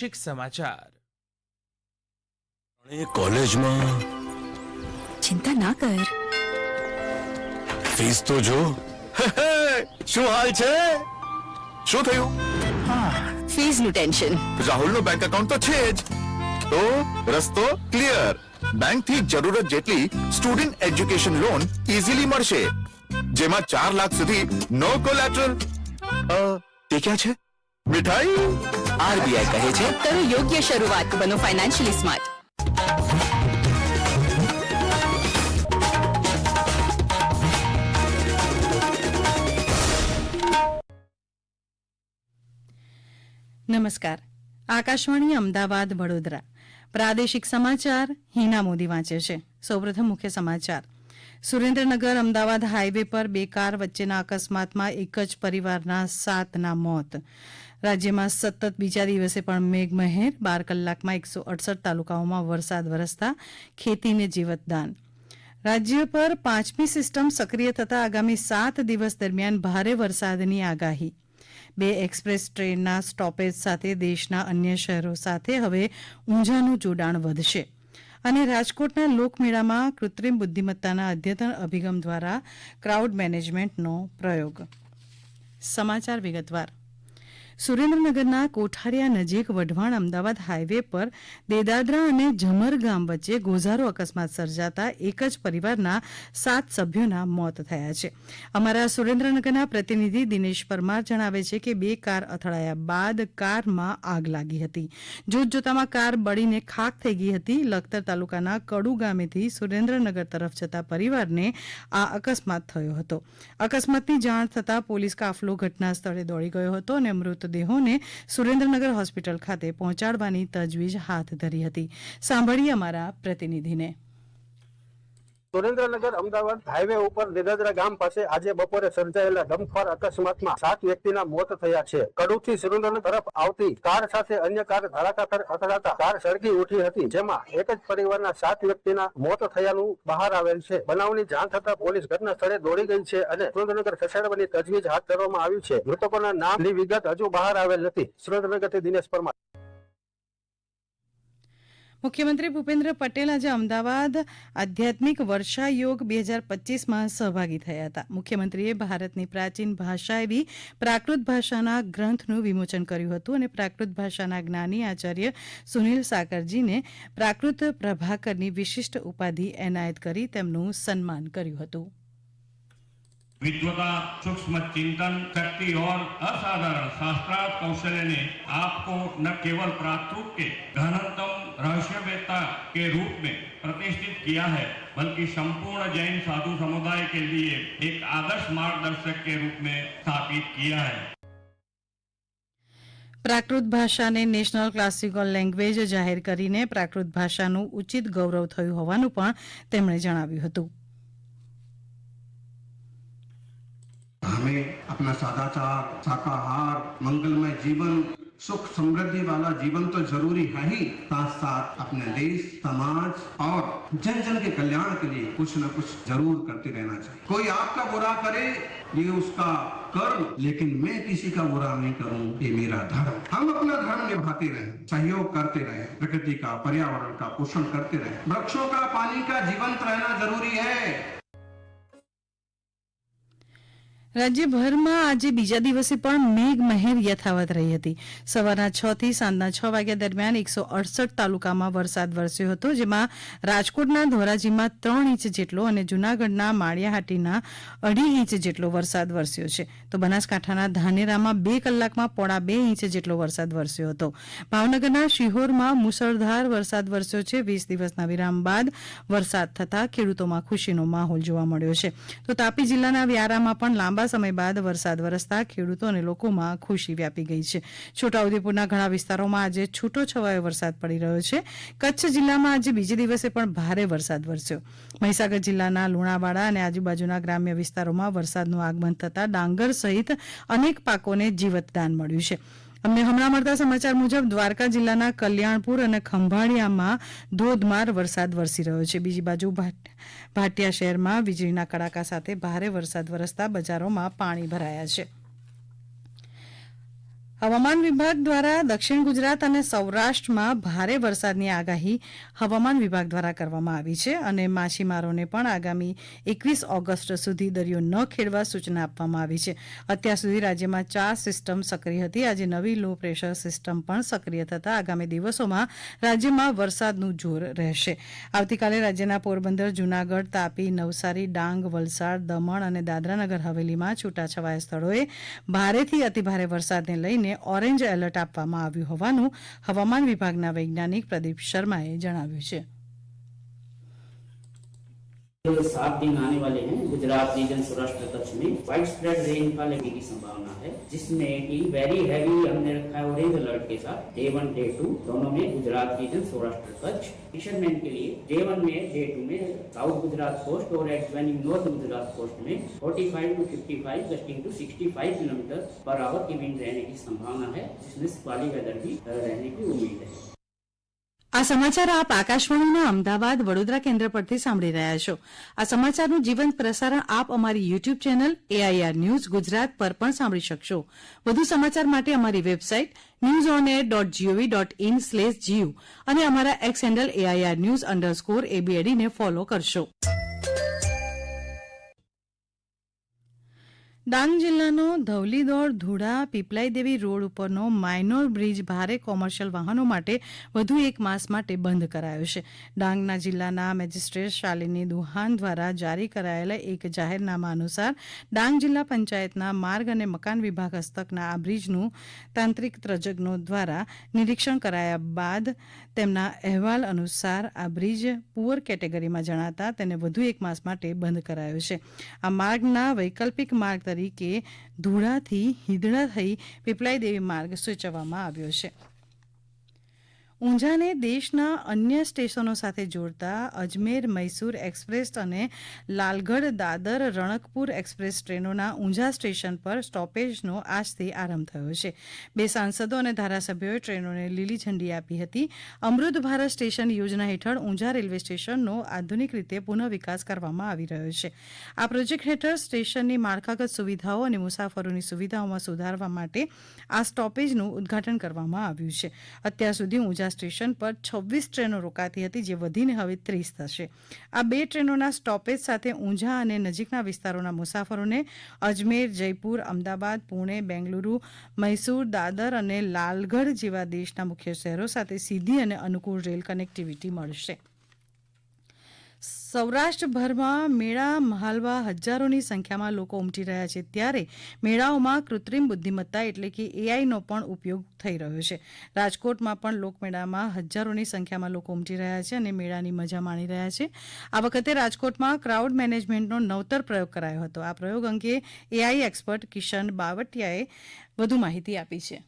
શિક સમાચાર. કોલેજમાં? ચિંતા ના કર. ફીસ તો જો. શું હાલ છે? શું થયું? ફીઝનું ટેન્શન. રાહુલનું બેંક એકાઉન્ટ તો છે જ. તો રસ્તો ક્લિયર બેંકથી જરૂરત જેટલી સ્ટુડન્ટ એજ્યુકેશન લોન ઇઝીલી મળશે. જેમાં ચાર લાખ સુધી નો કોલેટરલ તે ક્યાં છે? મીઠાઈ આરબીઆઈ કહે છે કરો યોગ્ય શરૂઆત બનો ફાઇનાન્શિયલી સ્માર્ટ નમસ્કાર. આકાશવાણી અમદાવાદ વડોદરા. પ્રાદેશિક સમાચાર હિના મોદી વાંચે છે. સૌપ્રથમ મુખ્ય સમાચાર. સુરેન્દ્રનગર અમદાવાદ હાઈવે પર બે કાર વચ્ચેના અકસ્માતમાં એક જ પરિવારના સાતના મોત. રાજ્યમાં સતત બીજા દિવસે પણ મેઘમહેર, બાર કલાકમાં એકસો અડસઠ તાલુકાઓમાં વરસાદ વરસતા ખેતીને જીવતદાન. રાજ્ય પર પાંચમી સિસ્ટમ સક્રિય થતા આગામી સાત દિવસ દરમિયાન ભારે વરસાદની આગાહી. બે એક્સપ્રેસ ટ્રેનના સ્ટોપેજ સાથે દેશના અન્ય શહેરો સાથે હવે ઊંઝાનું જોડાણ વધશે. અને રાજકોટના લોકમેળામાં કૃત્રિમ બુદ્ધિમત્તાના અદ્યતન અભિગમ દ્વારા ક્રાઉડ મેનેજમેન્ટનો પ્રયોગ. સમાચાર વિગતવાર. સુરેન્દ્રનગરના કોઠારિયા નજીક વઢવાણ અમદાવાદ હાઇવે પર દેદાદરા અને ઝમર ગામ વચ્ચે ગોઝારો અકસ્માત સર્જાતા એક જ પરિવારના સાત સભ્યોના મોત થયા છે. અમારા સુરેન્દ્રનગરના પ્રતિનિધિ દિનેશ પરમાર જણાવે છે કે બે કાર અથડાયા બાદ કારમાં આગ લાગી હતી. જોતજોતામાં કાર બળીને ખાક થઈ ગઈ હતી. લખતર તાલુકાના કડુ ગામેથી સુરેન્દ્રનગર તરફ જતા પરિવારને આ અકસ્માત થયો હતો. અકસ્માતની જાણ થતાં પોલીસ કાફલો ઘટના સ્થળે દોડી ગયો હતો અને મૃતદેહોને સુરેન્દ્રનગર હોસ્પિટલ ખાતે પહોંચાડવાની તજવીજ હાથ ધરી હતી. સાંભળીએ અમારા પ્રતિનિધિને. સુરેન્દ્રનગર અમદાવાદ હાઈવે ઉપર દેદાદરા ગામ પાસે આજે બપોરે સર્જાયેલા ડમખોર અકસ્માતમાં સાત વ્યક્તિના મોત થયા છે. કડુથી સુરેન્દ્રનગર તરફ આવતી કાર સાથે અન્ય કાર ધડાકાભેર અથડાતા કાર સળગી ઉઠી હતી, જેમાં એક જ પરિવારના સાત વ્યક્તિના મોત થયાનું બહાર આવેલ છે. બનાવની જાણ થતા પોલીસ ઘટના સ્થળે દોડી ગઈ છે અને સુરેન્દ્રનગર ખસેડવાની તજવીજ હાથ ધરવામાં આવી છે. મૃતકોના નામની વિગત હજુ બહાર આવેલ નથી. સુરેન્દ્રનગરથી દિનેશ પરમાર મુખ્યમંત્રી ભૂપેન્દ્ર પટેલ આજે અમદાવાદ આધ્યાત્મિક વર્ષા યોગ બે હજાર પચીસમાં સહભાગી થયા હતા મુખ્યમંત્રીએ ભારતની પ્રાચીન ભાષા એવી પ્રાકૃત ભાષાના ગ્રંથનું વિમોચન કર્યું હતું અને પ્રાકૃત ભાષાના જ્ઞાની આચાર્ય સુનિલ સાકરજીને પ્રાકૃત પ્રભાકરની વિશિષ્ટ ઉપાધિ એનાયત કરી તેમનું સન્માન કર્યું હતું विद्वता सूक्ष्म चिंतन शक्ति और असाधारण शास्त्रार्थ कौशल्य ने आपको न केवल प्राकृत के घनतम रहस्यवेत्ता के रूप में प्रतिष्ठित किया है बल्कि संपूर्ण जैन साधु समुदाय के लिए एक आदर्श मार्गदर्शक के रूप में स्थापित किया है પ્રાકૃત ભાષાને નેશનલ ક્લાસિકલ લેંગ્વેજ જાહેર કરીને પ્રાકૃત ભાષાનું ઉચિત ગૌરવ થયું હોવાનું પણ તેમણે જણાવ્યું હતું हमें अपना सदाचार शाकाहार मंगलमय जीवन सुख समृद्धि वाला जीवन तो ज़रूरी है ही। साथ साथ अपने देश, समाज और जन जन के कल्याण के लिए कुछ न कुछ ज़रूर करते रहना चाहिए। कोई आपका बुरा करे, ये उसका कर्म, लेकिन मैं किसी का बुरा नहीं करूँ, ये मेरा धर्म। हम अपना धर्म निभाते रहें, सहयोग करते रहें, प्रकृति का पर्यावरण का पोषण करते रहें। वृक्षों का, पानी का जीवंत रहना ज़रूरी है। રાજ્યભરમાં આજે બીજા દિવસે પણ મેઘમહેર યથાવત રહી હતી. સવારના છ થી સાંજના છ વાગ્યા દરમિયાન એકસો અડસઠ તાલુકામાં વરસાદ વરસ્યો હતો, જેમાં રાજકોટના ધોરાજીમાં ત્રણ ઇંચ જેટલો અને જૂનાગઢના માળિયાહાટીના અઢી ઇંચ જેટલો વરસાદ વરસ્યો છે. તો બનાસકાંઠાના ધાનેરામાં બે કલાકમાં પોણા બે ઇંચ જેટલો વરસાદ વરસ્યો હતો. ભાવનગરના શિહોરમાં મુસળધાર વરસાદ વરસ્યો છે. વીસ દિવસના વિરામ બાદ વરસાદ થતાં ખેડૂતોમાં ખુશીનો માહોલ જોવા મળ્યો છે. તો તાપી જિલ્લાના વ્યારામાં પણ લાંબા સમય બાદ વરસાદ વરસતા ખેડૂતો અને લોકોમાં ખુશી વ્યાપી ગઈ છે. છોટાઉદેપુરના ઘણા વિસ્તારોમાં આજે છૂટો છવાયો વરસાદ પડી રહ્યો છે. કચ્છ જિલ્લામાં આજે બીજે દિવસે પણ ભારે વરસાદ વરસ્યો. મહીસાગર જિલ્લાના લુણાવાડા અને આજુબાજુના ગ્રામ્ય વિસ્તારોમાં વરસાદનું આગમન થતાં ડાંગર સહિત અનેક પાકોને જીવતદાન મળ્યું છે. અમને હમણાં મળતા સમાચાર મુજબ દ્વારકા જિલ્લાના કલ્યાણપુર અને ખંભાળિયામાં ધોધમાર વરસાદ વરસી રહ્યો છે. બીજી બાજુ ભાટ- ભાટિયા શહેરમાં વીજળીના કડાકા સાથે ભારે વરસાદ વરસતા બજારોમાં પાણી ભરાયા છે. હવામાન વિભાગ દ્વારા દક્ષિણ ગુજરાત અને સૌરાષ્ટ્રમાં ભારે વરસાદની આગાહી હવામાન વિભાગ દ્વારા કરવામાં આવી છે અને માછીમારોને પણ આગામી એકવીસ ઓગસ્ટ સુધી દરિયો ન ખેડવા સૂચના આપવામાં આવી છે. અત્યાર સુધી રાજ્યમાં ચાર સિસ્ટમ સક્રિય હતી. આજે નવી લો પ્રેશર સિસ્ટમ પણ સક્રિય થતાં આગામી દિવસોમાં રાજ્યમાં વરસાદનું જોર રહેશે. આવતીકાલે રાજ્યના પોરબંદર, જૂનાગઢ, તાપી, નવસારી, ડાંગ, વલસાડ, દમણ અને દાદરાનગર હવેલીમાં છૂટાછવાયા સ્થળોએ ભારેથી અતિભારે વરસાદને લઈને ઓરેન્જ એલર્ટ આપવામાં આવ્યું હોવાનું હવામાન વિભાગના વૈજ્ઞાનિક પ્રદીપ શર્માએ જણાવ્યું છે. जो सात दिन आने वाले हैं, गुजरात, रीजन, सौराष्ट्र, कच्छ में वाइड स्प्रेड रेनफॉल होने की संभावना है, जिसमें कि वेरी हैवी हमने रखा है ऑरेंज अलर्ट के साथ डे वन डे टू दोनों में गुजरात, रीजन, सौराष्ट्र, कच्छ। फिशरमैन के लिए डे वन में डे टू में साउथ गुजरात कोस्ट और एक्सपेंडिंग नॉर्थ गुजरात कोस्ट में 45 to 55 gusting to 65 kilometre per hour की विंड रहने की संभावना है, जिसमें स्क्वाली वेदर भी, रहने की उम्मीद है। આ સમાચાર આપ આકાશવાણીના અમદાવાદ વડોદરા કેન્દ્ર પરથી સાંભળી રહ્યા છો. આ સમાચારનું જીવંત પ્રસારણ આપ અમારી YouTube channel AIR news Gujarat પર પણ સાંભળી શકશો. વધુ સમાચાર માટે અમારી website news on air dot GOV dot in slash GU અને અમારા X handle AIR news underscore એબીએડીને follow કરશો. ડાંગ જિલ્લાનો ધવલીદોડ ધુડા પીપલાઈ દેવી રોડ ઉપરનો માઇનોર બ્રિજ ભારે કોમર્શિયલ વાહનો માટે વધુ એક માસ માટે બંધ કરાયો છે. ડાંગના જિલ્લાના મેજિસ્ટ્રેટ શાલિની દુહાન દ્વારા જારી કરાયેલા એક જાહેરનામા અનુસાર ડાંગ જિલ્લા પંચાયતના માર્ગ અને મકાન વિભાગ હસ્તકના આ બ્રિજનું તાંત્રિક તજજ્ઞો દ્વારા નિરીક્ષણ કરાયા બાદ તેમના અહેવાલ અનુસાર આ બ્રિજ પુઅર કેટેગરીમાં જણાતા તેને વધુ એક માસ માટે બંધ કરાયો છે. આ માર્ગના વૈકલ્પિક માર્ગ તરીકે ધૂળાથી હિદડા થઈ પીપલાઈ દેવી માર્ગ સૂચવવામાં આવ્યો છે. ઊંઝાને દેશના અન્ય સ્ટેશનો સાથે જોડતા અજમેર, મૈસૂર એક્સપ્રેસ અને લાલગઢ, દાદર, રણકપુર એક્સપ્રેસ ટ્રેનોના ઊંઝા સ્ટેશન પર સ્ટોપેજનો આજથી આરંભ થયો છે. બે સાંસદો અને ધારાસભ્યોએ ટ્રેનોને લીલી ઝંડી આપી હતી. અમૃત ભારત સ્ટેશન યોજના હેઠળ ઊંઝા રેલવે સ્ટેશનનો આધુનિક રીતે પુનઃ વિકાસ કરવામાં આવી રહ્યો છે. આ પ્રોજેક્ટ હેઠળ સ્ટેશનની માળખાગત સુવિધાઓ અને મુસાફરોની સુવિધાઓમાં સુધારવા માટે આ સ્ટોપેજનું ઉદ્ઘાટન કરવામાં આવ્યું છે. અત્યાર સુધી ઊંઝા સ્ટેશન પર છવ્વીસ ટ્રેનો રોકાતી હતી, જે વધીને હવે ત્રીસ થશે. આ બે ટ્રેનોના સ્ટોપેજ સાથે ઊંઝા અને નજીકના વિસ્તારોના મુસાફરોને અજમેર, જયપુર, અમદાવાદ, પુણે, બેંગલુરુ, મૈસૂર, દાદર અને લાલગઢ જેવા દેશના મુખ્ય શહેરો સાથે સીધી અને અનુકૂળ રેલ કનેક્ટિવિટી મળશે. સૌરાષ્ટ્રભરમાં મેળા મહાલવા હજારોની સંખ્યામાં લોકો ઉમટી રહ્યા છે. ત્યારે મેળાઓમાં કૃત્રિમ બુદ્ધિમત્તા એટલે કે એઆઈનો પણ ઉપયોગ થઈ રહ્યો છે. રાજકોટમાં પણ લોકમેળામાં હજારોની સંખ્યામાં લોકો ઉમટી રહ્યા છે અને મેળાની મજા માણી રહ્યા છે. આ વખતે રાજકોટમાં ક્રાઉડ મેનેજમેન્ટનો નવતર પ્રયોગ કરાયો હતો. આ પ્રયોગ અંગે એઆઈ એક્સપર્ટ કિશન બાવટિયાએ વધુ માહિતી આપી છે.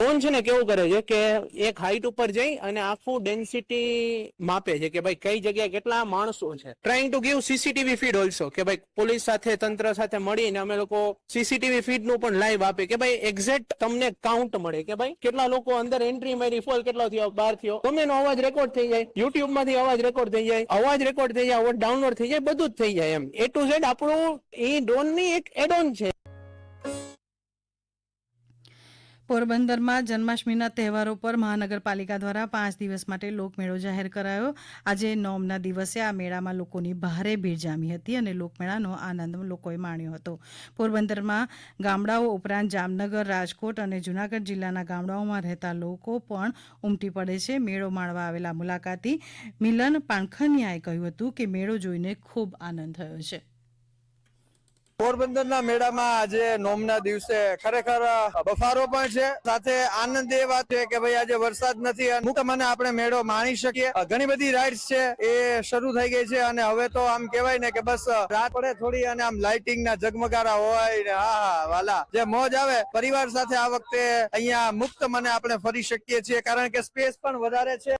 ડ્રોન છે ને કેવું કરે છે કે એક હાઈટ ઉપર જઈ અને આખું ડેન્સિટી માપે છે કે ભાઈ કઈ જગ્યાએ કેટલા માણસો છે. Trying to give CCTV feed also કે ભાઈ પોલીસ સાથે, તંત્ર સાથે મળીને અમે લોકો સીસીટીવી ફીડનું પણ લાઈવ આપે. કે ભાઈ એક્ઝેક્ટ તમને કાઉન્ટ મળે કે ભાઈ કેટલા લોકો અંદર એન્ટ્રી મારી ફોલ કેટલો થયો બહાર થયો. ગમે નો અવાજ રેકોર્ડ થઈ જાય યુટ્યુબમાંથી અવાજ રેકોર્ડ થઈ જાય, અવાજ રેકોર્ડ થઈ જાય, અવાજ ડાઉનલોડ થઈ જાય, બધું જ થઈ જાય એમ. એ ટુ ઝેડ આપણું, એ ડ્રોનની એક એડોન છે. પોરબંદરમાં જન્માષ્ટમીના તહેવારો પર મહાનગરપાલિકા દ્વારા પાંચ દિવસ માટે લોકમેળો જાહેર કરાયો. આજે નોમના દિવસે આ મેળામાં લોકોની ભારે ભીડ જામી હતી અને લોકમેળાનો આનંદ લોકોએ માણ્યો હતો. પોરબંદરમાં ગામડાઓ ઉપરાંત જામનગર, રાજકોટ અને જૂનાગઢ જિલ્લાના ગામડાઓમાં રહેતા લોકો પણ ઉમટી પડે છે. મેળો માણવા આવેલા મુલાકાતી મિલન પાંખનિયાએ કહ્યું હતું કે મેળો જોઈને ખૂબ આનંદ થયો છે. પોરબંદરના મેળામાં આજે નોમના દિવસે ખરેખર બફારો પણ છે. સાથે આનંદ એ વાત છે કે ભાઈ આજે વરસાદ નથી અને આપણે મેળો માણી શકીએ. ઘણી બધી રાઇડ્સ છે એ શરૂ થઈ ગઈ છે અને હવે તો આમ કહેવાય ને કે બસ રાત પડે થોડી અને આમ લાઇટિંગ ના ઝગમગારા હોય ને, હા હા, વાલા, જે મોજ આવે, પરિવાર સાથે આ વખતે અહીંયા મુક્ત મને આપણે ફરી શકીએ છીએ કારણ કે સ્પેસ પણ વધારે છે.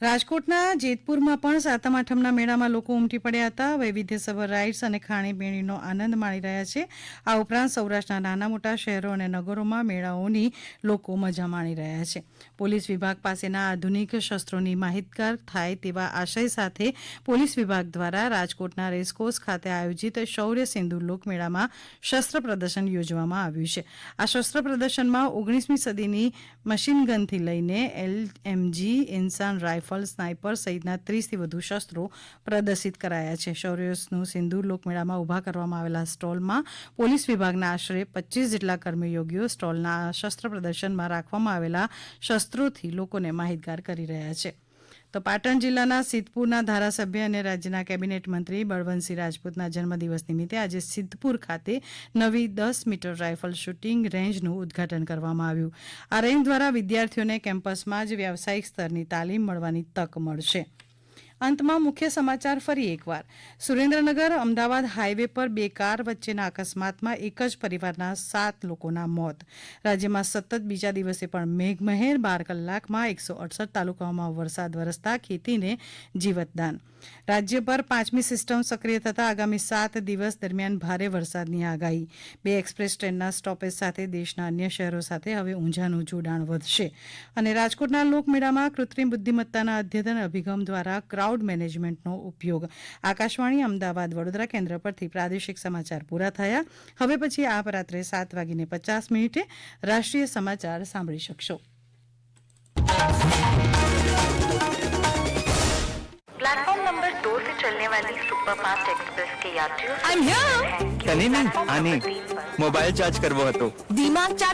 રાજકોટના જેતપુરમાં પણ સાતમ આઠમના મેળામાં લોકો ઉમટી પડ્યા હતા. વૈવિધ્યસભર રાઇડ્સ અને ખાણીપીણીનો આનંદ માણી રહ્યા છે. આ ઉપરાંત સૌરાષ્ટ્રના નાના મોટા શહેરો અને નગરોમાં મેળાઓની લોકો મજા માણી રહ્યા છે. પોલીસ વિભાગ પાસેના આધુનિક શસ્ત્રોની માહિતગાર થાય તેવા આશય સાથે પોલીસ વિભાગ દ્વારા રાજકોટના રેસકોર્સ ખાતે આયોજિત શૌર્ય સિંધુ લોકમેળામાં શસ્ત્ર પ્રદર્શન યોજવામાં આવ્યું છે. આ શસ્ત્ર પ્રદર્શનમાં ઓગણીસમી સદીની મશીનગનથી લઈને એલએમજી ઇન્સાન રાઇફલ સ્નાઇપર સહિતના ત્રીસથી વધુ શસ્ત્રો પ્રદર્શિત કરાયા છે. શૌર્યનું સિંધુ લોકમેળામાં ઊભા કરવામાં આવેલા સ્ટોલમાં પોલીસ વિભાગના આશરે પચીસ જેટલા કર્મયોગીઓ સ્ટોલના શસ્ત્ર પ્રદર્શનમાં રાખવામાં આવેલા શસ્ત્રોથી લોકોને માહિતગાર કરી રહ્યા છે. તો પાટણ જિલ્લાના સિદ્ધપુરના ધારાસભ્ય અને રાજ્યના કેબિનેટ મંત્રી બળવંતસિંહ રાજપૂતના જન્મદિવસ નિમિત્તે આજે સિદ્ધપુર ખાતે નવી દસ મીટર રાઇફલ શૂટિંગ રેન્જનું ઉદ્ઘાટન કરવામાં આવ્યું. આ રેન્જ દ્વારા વિદ્યાર્થીઓને કેમ્પસમાં જ વ્યાવસાયિક સ્તરની તાલીમ મળવાની તક મળશે. અંતમાં મુખ્ય સમાચાર ફરી એકવાર. સુરેન્દ્રનગર, અમદાવાદ હાઈવે પર બે કાર વચ્ચેના અકસ્માતમાં એક જ પરિવારના સાત લોકોના મોત. રાજ્યમાં સતત બીજા દિવસે પણ મેઘમહેર, બાર કલાકમાં એકસો અડસઠ તાલુકાઓમાં વરસાદ વરસતા ખેતીને જીવતદાન. રાજ્ય પર પાંચમી સિસ્ટમ સક્રિય થતાં આગામી સાત દિવસ દરમિયાન ભારે વરસાદની આગાહી. બે એક્સપ્રેસ ટ્રેનના સ્ટોપેજ સાથે દેશના અન્ય શહેરો સાથે હવે ઊંઝાનું જોડાણ વધશે. અને રાજકોટના લોકમેળામાં કૃત્રિમ બુદ્ધિમત્તાના અદ્યતન અભિગમ દ્વારા ક્રાઉડ મેનેજમેન્ટનો ઉપયોગ આકાશવાણી અમદાવાદ વડોદરા કેન્દ્ર પરથી પ્રાદેશિક સમાચાર પૂરા થયા હવે પછી આપ રાત્રે સાત વાગીને પચાસ મિનિટે રાષ્ટ્રીય સમાચાર સાંભળી શકશો प्लेटफॉर्म नंबर दो से चलने वाली सुपरफास्ट एक्सप्रेस के यात्रियों આઈ એમ હિયર તને નહીં આને મોબાઈલ ચાર્જ કરવો હતો દિમાગ ચાર્જ